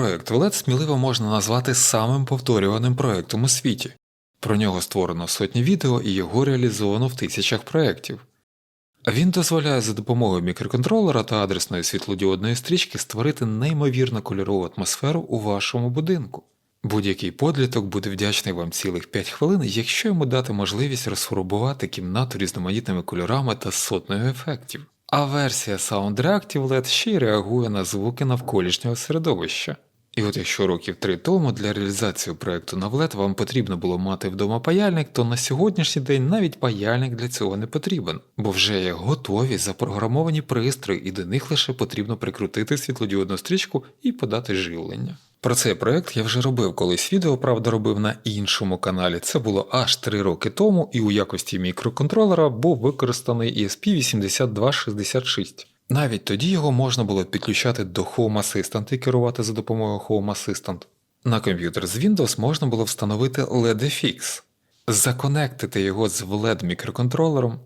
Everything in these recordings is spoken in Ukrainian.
Проект LED сміливо можна назвати самим повторюваним проектом у світі. Про нього створено сотні відео і його реалізовано в тисячах проєктів. Він дозволяє за допомогою мікроконтролера та адресної світлодіодної стрічки створити неймовірно кольорову атмосферу у вашому будинку. Будь-який подліток буде вдячний вам цілих 5 хвилин, якщо йому дати можливість розфарбувати кімнату різноманітними кольорами та сотнею ефектів. А версія Sound Reactive LED ще й реагує на звуки навколишнього середовища. І от якщо років три тому для реалізації проекту на LED вам потрібно було мати вдома паяльник, то на сьогоднішній день навіть паяльник для цього не потрібен, бо вже є готові запрограмовані пристрої, і до них лише потрібно прикрутити світлодіодну стрічку і подати живлення. Про цей проект я вже робив колись відео, правда, робив на іншому каналі. Це було аж 3 роки тому, і у якості мікроконтролера був використаний ESP8266. Навіть тоді його можна було підключати до Home Assistant і керувати за допомогою Home Assistant. На комп'ютер з Windows можна було встановити LED-FX, законектити його з LED мікроконтролером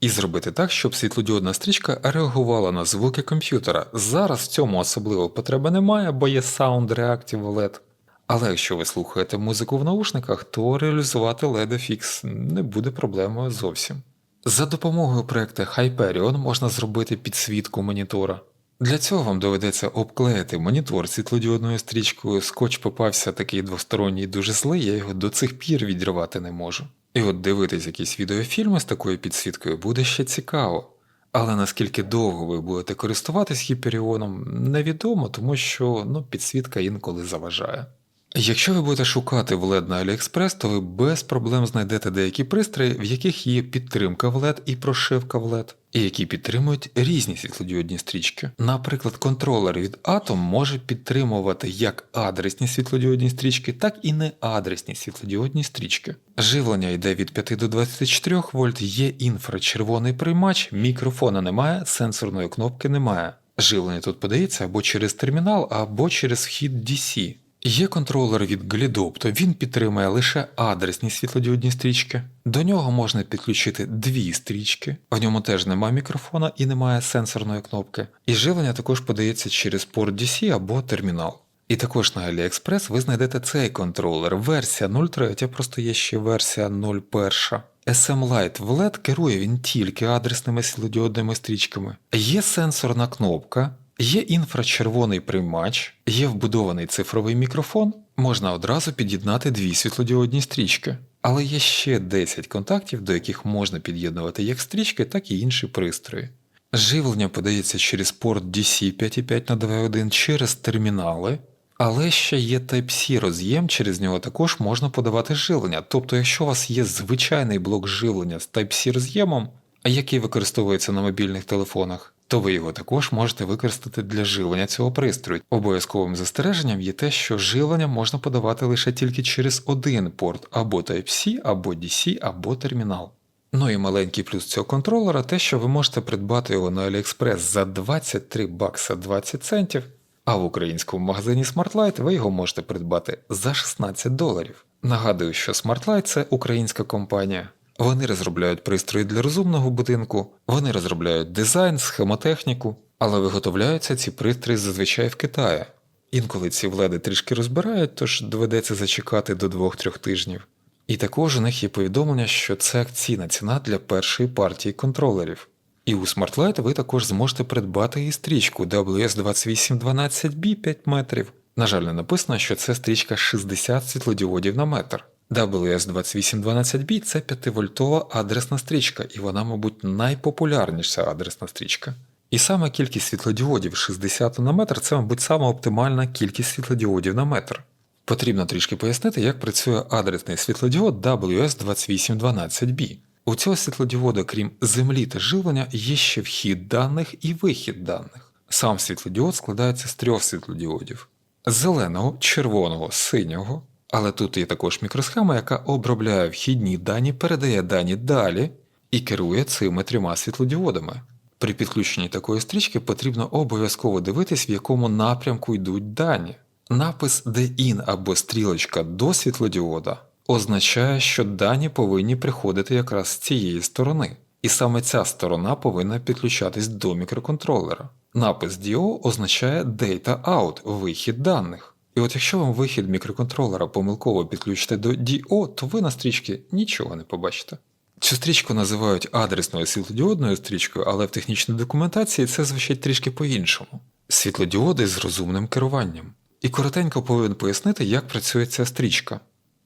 і зробити так, щоб світлодіодна стрічка реагувала на звуки комп'ютера. Зараз в цьому особливо потреби немає, бо є Sound Reactive LED. Але якщо ви слухаєте музику в наушниках, то реалізувати LED-FX не буде проблемою зовсім. За допомогою проекту Hyperion можна зробити підсвітку монітора. Для цього вам доведеться обклеїти монітор світлодіодною стрічкою, скотч попався такий двосторонній дуже злий, я його до цих пір відірвати не можу. І от дивитись якісь відеофільми з такою підсвіткою буде ще цікаво. Але наскільки довго ви будете користуватись Hyperionом, невідомо, тому що ну, підсвітка інколи заважає. Якщо ви будете шукати в LED на AliExpress, то ви без проблем знайдете деякі пристрої, в яких є підтримка в LED і прошивка в LED, і які підтримують різні світлодіодні стрічки. Наприклад, контролер від Atom може підтримувати як адресні світлодіодні стрічки, так і неадресні світлодіодні стрічки. Живлення йде від 5 до 24 вольт, є інфрачервоний приймач, мікрофона немає, сенсорної кнопки немає. Живлення тут подається або через термінал, або через вхід DC. Є контролер від Glidopto, він підтримує лише адресні світлодіодні стрічки. До нього можна підключити дві стрічки, в ньому теж немає мікрофона і немає сенсорної кнопки. І живлення також подається через порт DC або термінал. І також на AliExpress ви знайдете цей контролер. Версія 0.3, просто є ще версія 0.1. SM Lite в LED керує він тільки адресними світлодіодними стрічками. Є сенсорна кнопка, Є інфрачервоний приймач, є вбудований цифровий мікрофон, можна одразу під'єднати дві світлодіодні стрічки, але є ще 10 контактів, до яких можна під'єднувати як стрічки, так і інші пристрої. Живлення подається через порт DC 5.5 на 2.1 через термінали, але ще є Type-C роз'єм, через нього також можна подавати живлення. Тобто, якщо у вас є звичайний блок живлення з Type-C роз'ємом, який використовується на мобільних телефонах, то ви його також можете використати для живлення цього пристрою. Обов'язковим застереженням є те, що живлення можна подавати лише тільки через один порт або Type-C, або DC, або термінал. Ну і маленький плюс цього контролера те, що ви можете придбати його на AliExpress за 23 бакса 20 центів, а в українському магазині SmartLight ви його можете придбати за 16 доларів. Нагадую, що SmartLight – це українська компанія. Вони розробляють пристрої для розумного будинку, вони розробляють дизайн, схемотехніку, але виготовляються ці пристрої зазвичай в Китаї. Інколи ці вледи трішки розбирають, тож доведеться зачекати до 2-3 тижнів. І також у них є повідомлення, що це акційна ціна для першої партії контролерів. І у SmartLight ви також зможете придбати і стрічку WS2812B 5 метрів. На жаль, не написано, що це стрічка 60 світлодіодів на метр. WS2812B це 5-вольтова адресна стрічка, і вона, мабуть, найпопулярніша адресна стрічка. І саме кількість світлодіодів 60 на метр це, мабуть, сама оптимальна кількість світлодіодів на метр. Потрібно трішки пояснити, як працює адресний світлодіод WS2812B. У цього світлодіода, крім землі та живлення, є ще вхід даних і вихід даних. Сам світлодіод складається з трьох світлодіодів: зеленого, червоного, синього але тут є також мікросхема, яка обробляє вхідні дані, передає дані далі і керує цими трьома світлодіодами. При підключенні такої стрічки потрібно обов'язково дивитись, в якому напрямку йдуть дані. Напис DIN або стрілочка до світлодіода означає, що дані повинні приходити якраз з цієї сторони, і саме ця сторона повинна підключатись до мікроконтролера. Напис DO означає Data Out вихід даних. І от якщо вам вихід мікроконтролера помилково підключите до DO, то ви на стрічці нічого не побачите. Цю стрічку називають адресною світлодіодною стрічкою, але в технічній документації це звучить трішки по-іншому. Світлодіоди з розумним керуванням. І коротенько повинен пояснити, як працює ця стрічка.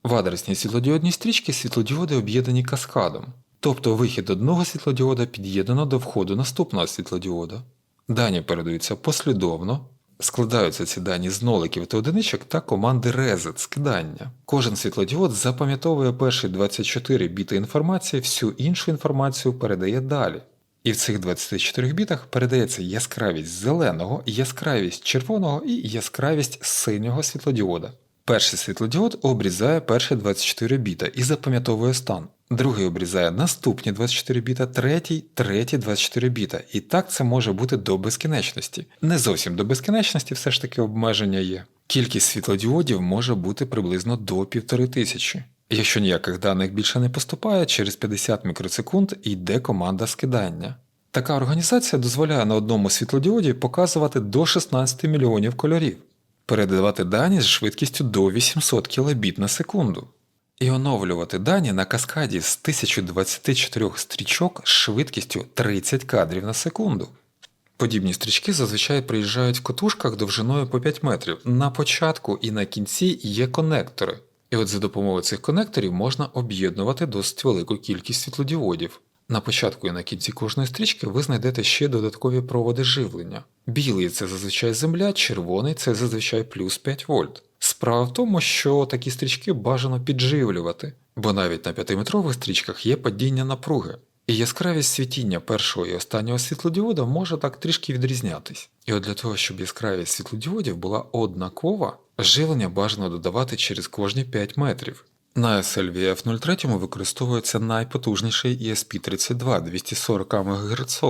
В адресній світлодіодній стрічці світлодіоди об'єднані каскадом, тобто вихід одного світлодіода під'єднано до входу наступного світлодіода. Дані передаються послідовно, складаються ці дані з ноликів та одиничок та команди reset скидання. Кожен світлодіод запам'ятовує перші 24 біти інформації, всю іншу інформацію передає далі. І в цих 24 бітах передається яскравість зеленого, яскравість червоного і яскравість синього світлодіода. Перший світлодіод обрізає перші 24 біта і запам'ятовує стан. Другий обрізає наступні 24 біта, третій, треті 24 біта. І так це може бути до безкінечності. Не зовсім до безкінечності, все ж таки обмеження є. Кількість світлодіодів може бути приблизно до півтори тисячі. Якщо ніяких даних більше не поступає, через 50 мікросекунд йде команда скидання. Така організація дозволяє на одному світлодіоді показувати до 16 мільйонів кольорів, передавати дані з швидкістю до 800 кбіт на секунду і оновлювати дані на каскаді з 1024 стрічок з швидкістю 30 кадрів на секунду. Подібні стрічки зазвичай приїжджають в котушках довжиною по 5 метрів. На початку і на кінці є конектори. І от за допомогою цих конекторів можна об'єднувати досить велику кількість світлодіодів. На початку і на кінці кожної стрічки ви знайдете ще додаткові проводи живлення. Білий це зазвичай земля, червоний це зазвичай плюс 5 вольт. Справа в тому, що такі стрічки бажано підживлювати, бо навіть на 5-метрових стрічках є падіння напруги, і яскравість світіння першого і останнього світлодіода може так трішки відрізнятись. І от для того, щоб яскравість світлодіодів була однакова, живлення бажано додавати через кожні 5 метрів. На SLVF 03 використовується найпотужніший ESP32 240 МГц,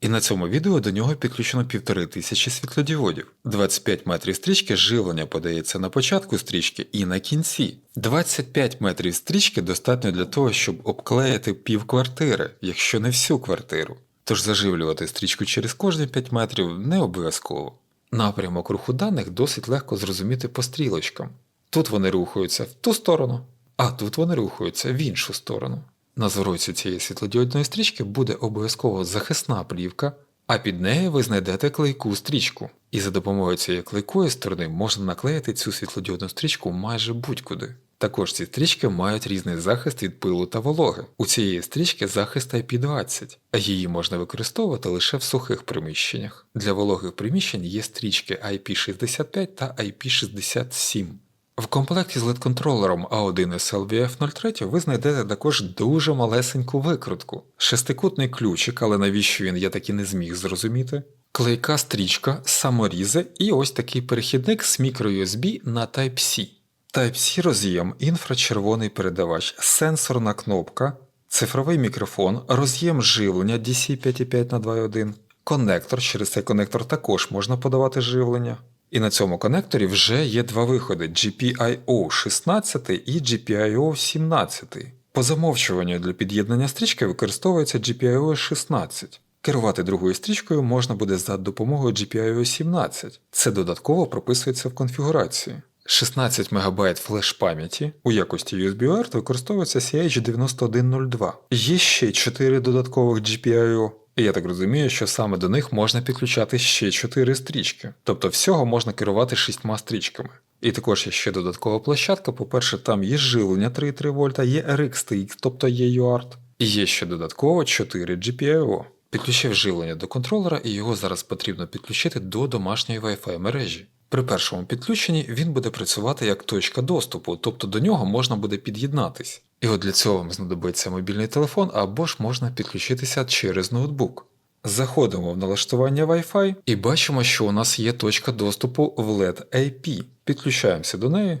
і на цьому відео до нього підключено 1500 світлодіодів. 25 метрів стрічки живлення подається на початку стрічки і на кінці. 25 метрів стрічки достатньо для того, щоб обклеїти пів квартири, якщо не всю квартиру. Тож заживлювати стрічку через кожні 5 метрів не обов'язково. Напрямок руху даних досить легко зрозуміти по стрілочкам. Тут вони рухаються в ту сторону, а тут вони рухаються в іншу сторону. На зворотці цієї світлодіодної стрічки буде обов'язково захисна плівка, а під нею ви знайдете клейку стрічку. І за допомогою цієї клейкої сторони можна наклеїти цю світлодіодну стрічку майже будь-куди. Також ці стрічки мають різний захист від пилу та вологи. У цієї стрічки захист IP20, а її можна використовувати лише в сухих приміщеннях. Для вологих приміщень є стрічки IP65 та IP67. В комплекті з LED-контролером A1 SLVF 03 ви знайдете також дуже малесеньку викрутку, шестикутний ключик, але навіщо він я так і не зміг зрозуміти, клейка стрічка, саморізи і ось такий перехідник з microUSB на Type-C. Type-C роз'єм, інфрачервоний передавач, сенсорна кнопка, цифровий мікрофон, роз'єм живлення DC 5.5 на 2.1, конектор, через цей конектор також можна подавати живлення. І на цьому конекторі вже є два виходи GPIO 16 і GPIO 17. По замовчуванню для під'єднання стрічки використовується GPIO 16. Керувати другою стрічкою можна буде за допомогою GPIO 17. Це додатково прописується в конфігурації. 16 МБ флеш пам'яті у якості USB-UART використовується CH9102. Є ще 4 додаткових GPIO. І я так розумію, що саме до них можна підключати ще 4 стрічки, тобто всього можна керувати 6 стрічками. І також є ще додаткова площадка, по-перше, там є живлення 3,3 вольта, є RXTX, тобто є UART, і є ще додатково 4 GPIO. Підключив живлення до контролера і його зараз потрібно підключити до домашньої Wi-Fi мережі. При першому підключенні він буде працювати як точка доступу, тобто до нього можна буде під'єднатись. І от для цього вам знадобиться мобільний телефон або ж можна підключитися через ноутбук. Заходимо в налаштування Wi-Fi і бачимо, що у нас є точка доступу в LED IP. Підключаємося до неї.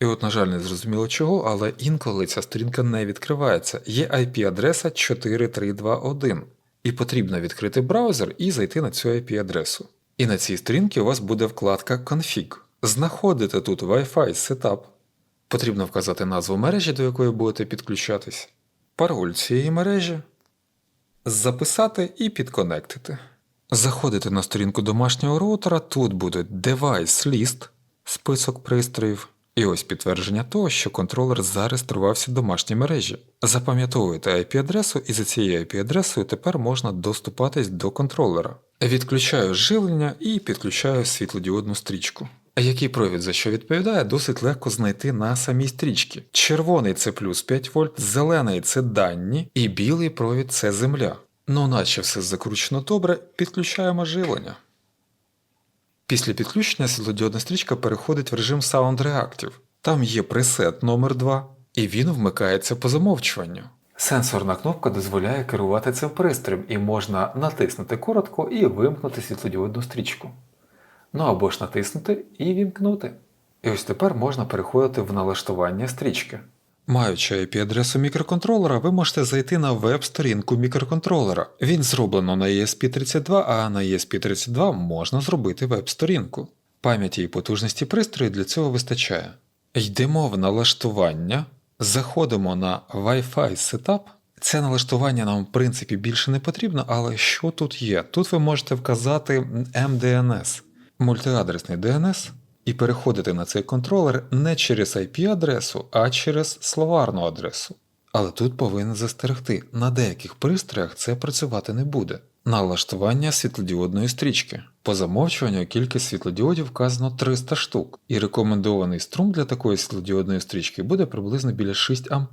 І от, на жаль, не зрозуміло чого, але інколи ця сторінка не відкривається. Є IP-адреса 4321. І потрібно відкрити браузер і зайти на цю IP-адресу. І на цій сторінці у вас буде вкладка Config. Знаходите тут Wi-Fi Setup. Потрібно вказати назву мережі, до якої будете підключатись, пароль цієї мережі, записати і підконектити. Заходите на сторінку домашнього роутера, тут буде Device List, список пристроїв. І ось підтвердження того, що контролер зареєструвався в домашній мережі. Запам'ятовуєте IP-адресу, і за цією IP-адресою тепер можна доступатись до контролера. Відключаю живлення і підключаю світлодіодну стрічку. А який провід за що відповідає, досить легко знайти на самій стрічці. Червоний це плюс 5 вольт, зелений це дані, і білий провід це земля. Ну, наче все закручено добре, підключаємо живлення. Після підключення світлодіодна стрічка переходить в режим Sound Reactive. Там є пресет номер 2 і він вмикається по замовчуванню. Сенсорна кнопка дозволяє керувати цим пристроєм і можна натиснути коротко і вимкнути світлодіодну стрічку. Ну або ж натиснути і вімкнути. І ось тепер можна переходити в налаштування стрічки. Маючи IP-адресу мікроконтролера, ви можете зайти на веб-сторінку мікроконтролера. Він зроблено на ESP32, а на ESP32 можна зробити веб-сторінку. Пам'яті і потужності пристрою для цього вистачає. Йдемо в налаштування, заходимо на Wi-Fi Setup. Це налаштування нам, в принципі, більше не потрібно, але що тут є? Тут ви можете вказати MDNS, мультиадресний DNS, і переходити на цей контролер не через IP-адресу, а через словарну адресу. Але тут повинен застерегти, на деяких пристроях це працювати не буде. Налаштування світлодіодної стрічки. По замовчуванню кількість світлодіодів вказано 300 штук, і рекомендований струм для такої світлодіодної стрічки буде приблизно біля 6 А.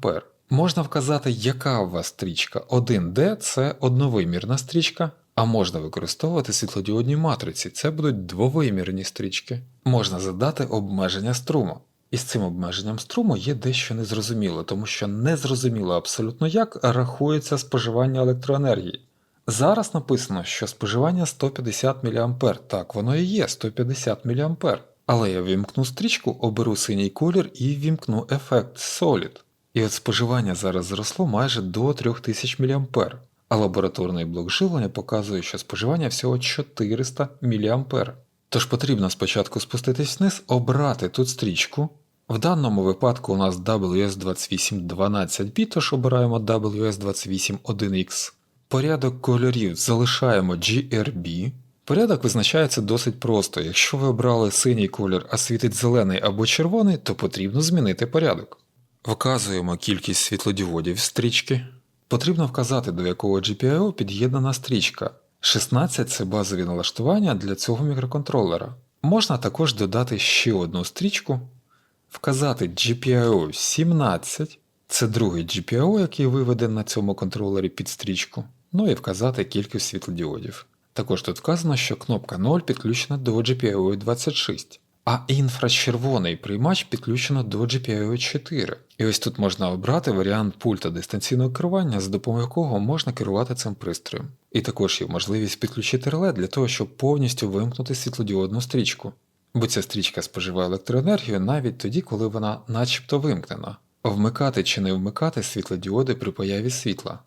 Можна вказати, яка у вас стрічка. 1D це одновимірна стрічка, а можна використовувати світлодіодні матриці, це будуть двовимірні стрічки. Можна задати обмеження струму. І з цим обмеженням струму є дещо незрозуміло, тому що незрозуміло абсолютно як рахується споживання електроенергії. Зараз написано, що споживання 150 мА. Так, воно і є 150 мА. Але я вімкну стрічку, оберу синій колір і вімкну ефект Solid. І от споживання зараз зросло майже до 3000 мА. А лабораторний блок живлення показує, що споживання всього 400 мА. Тож потрібно спочатку спуститись вниз, обрати тут стрічку. В даному випадку у нас WS28 12 біт, тож обираємо WS28 1X. Порядок кольорів залишаємо GRB. Порядок визначається досить просто. Якщо ви обрали синій колір, а світить зелений або червоний, то потрібно змінити порядок. Вказуємо кількість світлодіодів стрічки. Потрібно вказати, до якого GPIO під'єднана стрічка. 16 це базові налаштування для цього мікроконтролера. Можна також додати ще одну стрічку, вказати GPIO 17, це другий GPIO, який виведений на цьому контролері під стрічку, ну і вказати кількість світлодіодів. Також тут вказано, що кнопка 0 підключена до GPIO 26, а інфрачервоний приймач підключено до GPIO 4. І ось тут можна обрати варіант пульта дистанційного керування, за допомогою якого можна керувати цим пристроєм. І також є можливість підключити реле для того, щоб повністю вимкнути світлодіодну стрічку. Бо ця стрічка споживає електроенергію навіть тоді, коли вона начебто вимкнена, вмикати чи не вмикати світлодіоди при появі світла.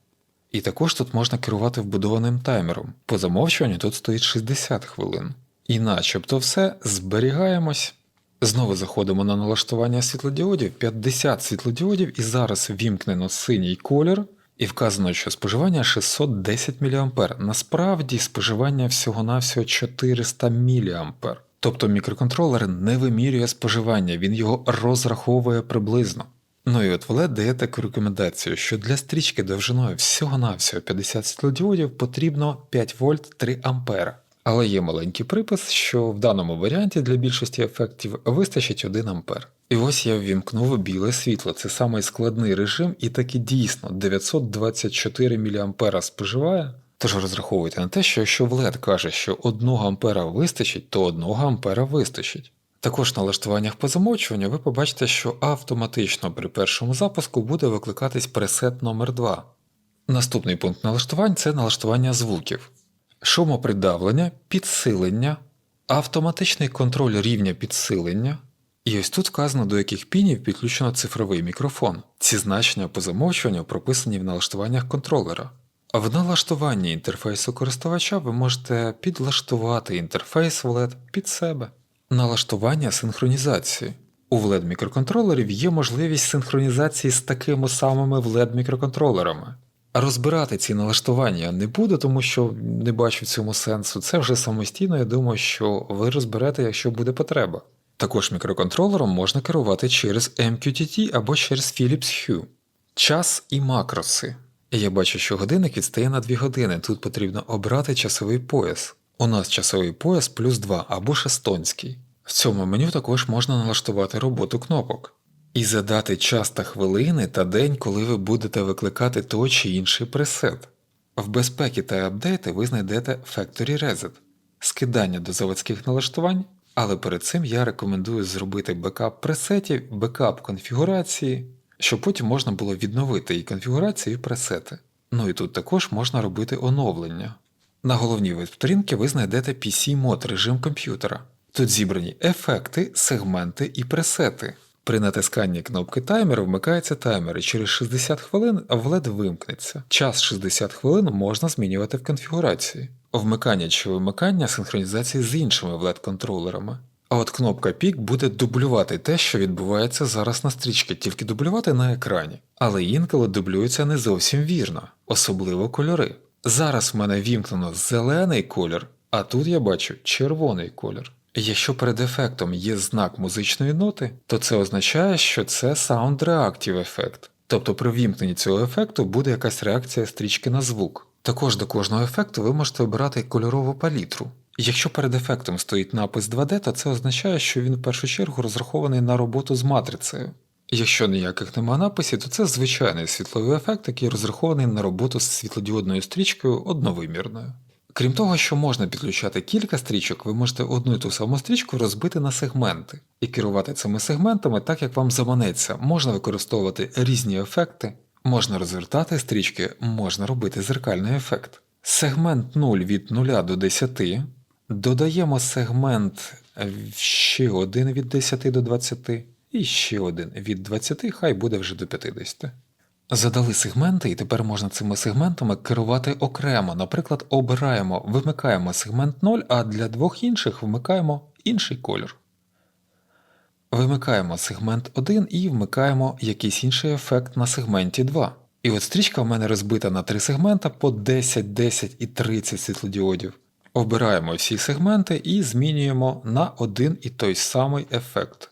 І також тут можна керувати вбудованим таймером. По замовчуванню тут стоїть 60 хвилин. І начебто все зберігаємось. Знову заходимо на налаштування світлодіодів, 50 світлодіодів, і зараз вімкнено синій колір, і вказано, що споживання 610 мА. Насправді споживання всього-навсього 400 мА. Тобто мікроконтролер не вимірює споживання, він його розраховує приблизно. Ну і от ВЛЕД дає таку рекомендацію, що для стрічки довжиною всього-навсього 50 світлодіодів потрібно 5 вольт 3 ампера. Але є маленький припис, що в даному варіанті для більшості ефектів вистачить 1 ампер. І ось я ввімкнув біле світло, це самий складний режим, і таки дійсно 924 мА споживає. Тож розраховуйте на те, що якщо ВЛЕД каже, що 1 ампера вистачить, то 1 ампера вистачить. Також на налаштуваннях по замовчуванню ви побачите, що автоматично при першому запуску буде викликатись пресет номер 2 Наступний пункт налаштувань це налаштування звуків, шумопридавлення, підсилення, автоматичний контроль рівня підсилення. І ось тут вказано, до яких пінів підключено цифровий мікрофон. Ці значення по замовчуванню прописані в налаштуваннях контролера. В налаштуванні інтерфейсу користувача ви можете підлаштувати інтерфейс WLED під себе. Налаштування синхронізації. У WLED мікроконтролерів є можливість синхронізації з такими самими WLED мікроконтролерами. Розбирати ці налаштування не буду, тому що не бачу в цьому сенсу. Це вже самостійно, я думаю, що ви розберете, якщо буде потреба. Також мікроконтролером можна керувати через MQTT або через Philips Hue. Час і макроси. Я бачу, що годинник відстає на 2 години. Тут потрібно обрати часовий пояс. У нас часовий пояс плюс 2 або шестонський. В цьому меню також можна налаштувати роботу кнопок і задати час та хвилини та день, коли ви будете викликати той чи інший пресет. В безпеки та апдейти ви знайдете Factory Reset скидання до заводських налаштувань, але перед цим я рекомендую зробити бекап пресетів, бекап конфігурації, щоб потім можна було відновити і конфігурації, і пресети. Ну і тут також можна робити оновлення. На головній веб-сторінці ви знайдете PC-мод режим комп'ютера. Тут зібрані ефекти, сегменти і пресети. При натисканні кнопки таймер вмикається таймер і через 60 хвилин LED вимкнеться. Час 60 хвилин можна змінювати в конфігурації. Вмикання чи вимикання синхронізації з іншими LED-контролерами. А от кнопка пік буде дублювати те, що відбувається зараз на стрічці, тільки дублювати на екрані. Але інколи дублюється не зовсім вірно, особливо кольори. Зараз в мене вімкнено зелений колір, а тут я бачу червоний колір. Якщо перед ефектом є знак музичної ноти, то це означає, що це Sound Reactive ефект. Тобто при вімкненні цього ефекту буде якась реакція стрічки на звук. Також до кожного ефекту ви можете обирати кольорову палітру. Якщо перед ефектом стоїть напис 2D, то це означає, що він в першу чергу розрахований на роботу з матрицею. Якщо ніяких нема написів, то це звичайний світловий ефект, який розрахований на роботу з світлодіодною стрічкою одновимірною. Крім того, що можна підключати кілька стрічок, ви можете одну і ту саму стрічку розбити на сегменти і керувати цими сегментами так, як вам заманеться. Можна використовувати різні ефекти, можна розвертати стрічки, можна робити зеркальний ефект. Сегмент 0 від 0 до 10. Додаємо сегмент ще один від 10 до 20, і ще один від 20, хай буде вже до 50. Задали сегменти, і тепер можна цими сегментами керувати окремо. Наприклад, обираємо, вимикаємо сегмент 0, а для двох інших вмикаємо інший колір. Вимикаємо сегмент 1 і вмикаємо якийсь інший ефект на сегменті 2. І от стрічка в мене розбита на три сегмента по 10, 10 і 30 світлодіодів. Обираємо всі сегменти і змінюємо на один і той самий ефект.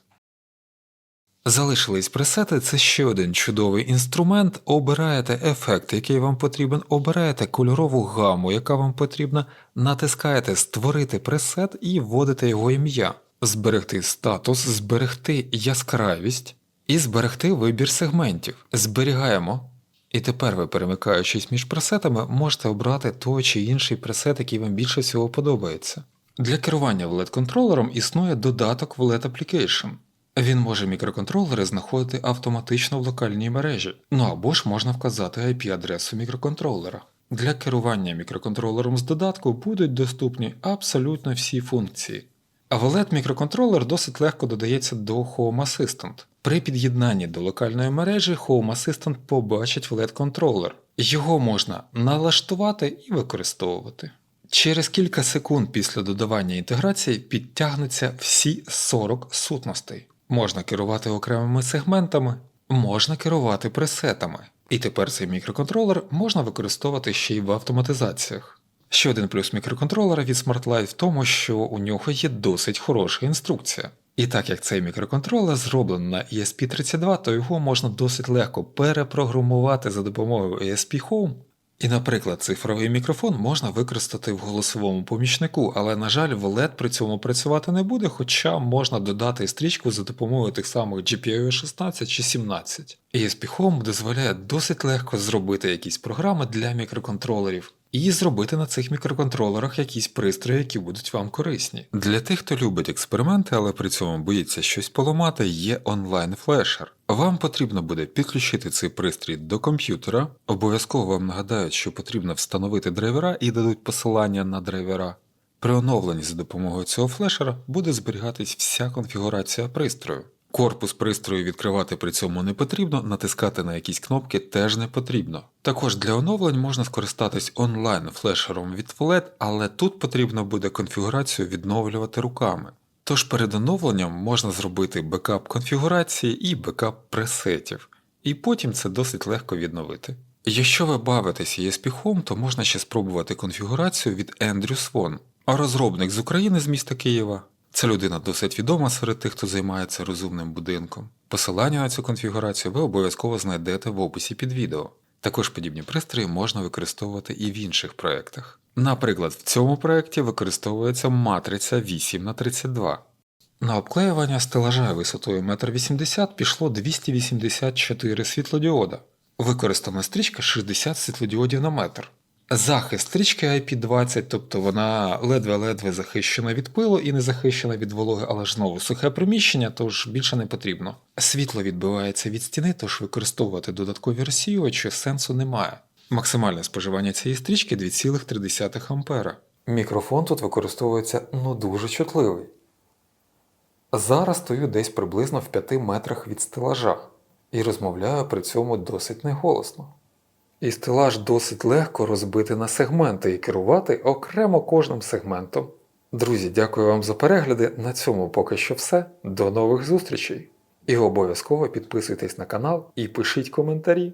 Залишились пресети це ще один чудовий інструмент. Обираєте ефект, який вам потрібен, обираєте кольорову гаму, яка вам потрібна, натискаєте Створити пресет і вводите його ім'я, зберегти статус, зберегти яскравість і зберегти вибір сегментів. Зберігаємо. І тепер ви, перемикаючись між пресетами, можете обрати той чи інший пресет, який вам більше всього подобається. Для керування LED-контролером існує додаток в LED Application. Він може мікроконтролери знаходити автоматично в локальній мережі, ну або ж можна вказати IP-адресу мікроконтролера. Для керування мікроконтролером з додатку будуть доступні абсолютно всі функції. А wallet мікроконтролер досить легко додається до Home Assistant. При під'єднанні до локальної мережі Home Assistant побачить wallet контролер. Його можна налаштувати і використовувати. Через кілька секунд після додавання інтеграції підтягнуться всі 40 сутностей. Можна керувати окремими сегментами, можна керувати пресетами. І тепер цей мікроконтролер можна використовувати ще й в автоматизаціях. Ще один плюс мікроконтролера від SmartLight в тому, що у нього є досить хороша інструкція. І так як цей мікроконтролер зроблений на ESP32, то його можна досить легко перепрограмувати за допомогою ESP Home. І, наприклад, цифровий мікрофон можна використати в голосовому помічнику, але, на жаль, VLED при цьому працювати не буде, хоча можна додати стрічку за допомогою тих самих GPIO 16 чи 17. ESP Home дозволяє досить легко зробити якісь програми для мікроконтролерів. І зробити на цих мікроконтролерах якісь пристрої, які будуть вам корисні. Для тих, хто любить експерименти, але при цьому боїться щось поламати, є онлайн-флешер. Вам потрібно буде підключити цей пристрій до комп'ютера. Обов'язково вам нагадають, що потрібно встановити драйвера і дадуть посилання на драйвера. При оновленні за допомогою цього флешера буде зберігатись вся конфігурація пристрою. Корпус пристрою відкривати при цьому не потрібно, натискати на якісь кнопки теж не потрібно. Також для оновлень можна скористатись онлайн флешером від FLED, але тут потрібно буде конфігурацію відновлювати руками. Тож перед оновленням можна зробити бекап конфігурації і бекап пресетів, і потім це досить легко відновити. Якщо ви бавитесь ESP Home, то можна ще спробувати конфігурацію від Andrew Swan, а розробник з України з міста Києва Ця людина досить відома серед тих, хто займається розумним будинком. Посилання на цю конфігурацію ви обов'язково знайдете в описі під відео. Також подібні пристрої можна використовувати і в інших проєктах. Наприклад, в цьому проєкті використовується матриця 8х32. На обклеювання стелажа висотою 1,80 м пішло 284 світлодіода. Використана стрічка 60 світлодіодів на метр. Захист стрічки IP20, тобто вона ледве-ледве захищена від пилу і не захищена від вологи, але ж знову сухе приміщення, тож більше не потрібно. Світло відбивається від стіни, тож використовувати додаткові розсіювачі сенсу немає. Максимальне споживання цієї стрічки 2,3 А. Мікрофон тут використовується ну дуже чутливий. Зараз стою десь приблизно в 5 метрах від стелажа і розмовляю при цьому досить неголосно. І стелаж досить легко розбити на сегменти і керувати окремо кожним сегментом. Друзі, дякую вам за перегляди. На цьому поки що все. До нових зустрічей! І обов'язково підписуйтесь на канал і пишіть коментарі.